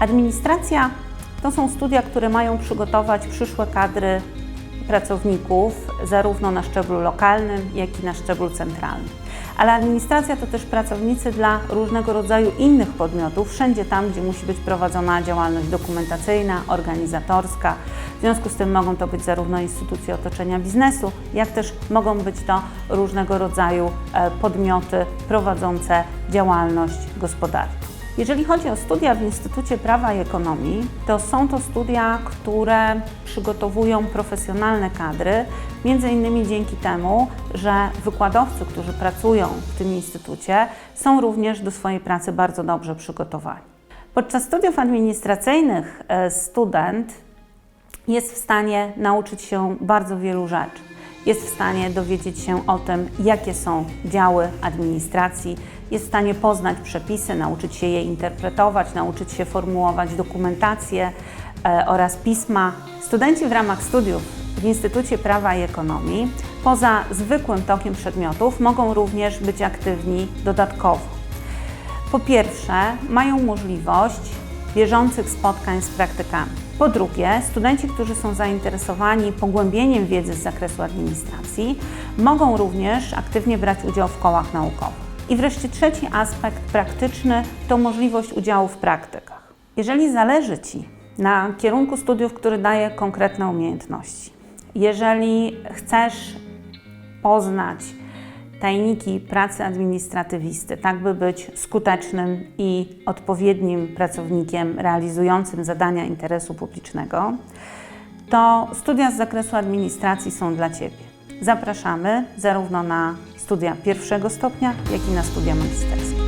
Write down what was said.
Administracja to są studia, które mają przygotować przyszłe kadry pracowników, zarówno na szczeblu lokalnym, jak i na szczeblu centralnym. Ale administracja to też pracownicy dla różnego rodzaju innych podmiotów, wszędzie tam, gdzie musi być prowadzona działalność dokumentacyjna, organizatorska. W związku z tym mogą to być zarówno instytucje otoczenia biznesu, jak też mogą być to różnego rodzaju e, podmioty prowadzące działalność gospodarczą. Jeżeli chodzi o studia w Instytucie Prawa i Ekonomii, to są to studia, które przygotowują profesjonalne kadry, między innymi dzięki temu, że wykładowcy, którzy pracują w tym instytucie, są również do swojej pracy bardzo dobrze przygotowani. Podczas studiów administracyjnych e, student jest w stanie nauczyć się bardzo wielu rzeczy. Jest w stanie dowiedzieć się o tym, jakie są działy administracji, jest w stanie poznać przepisy, nauczyć się je interpretować, nauczyć się formułować dokumentację e, oraz pisma. Studenci w ramach studiów w Instytucie Prawa i Ekonomii, poza zwykłym tokiem przedmiotów, mogą również być aktywni dodatkowo. Po pierwsze, mają możliwość bieżących spotkań z praktykami. Po drugie, studenci, którzy są zainteresowani pogłębieniem wiedzy z zakresu administracji, mogą również aktywnie brać udział w kołach naukowych. I wreszcie trzeci aspekt praktyczny to możliwość udziału w praktykach. Jeżeli zależy Ci na kierunku studiów, który daje konkretne umiejętności, jeżeli chcesz poznać tajniki pracy administratywisty, tak by być skutecznym i odpowiednim pracownikiem realizującym zadania interesu publicznego, to studia z zakresu administracji są dla Ciebie. Zapraszamy zarówno na studia pierwszego stopnia, jak i na studia magisterskie.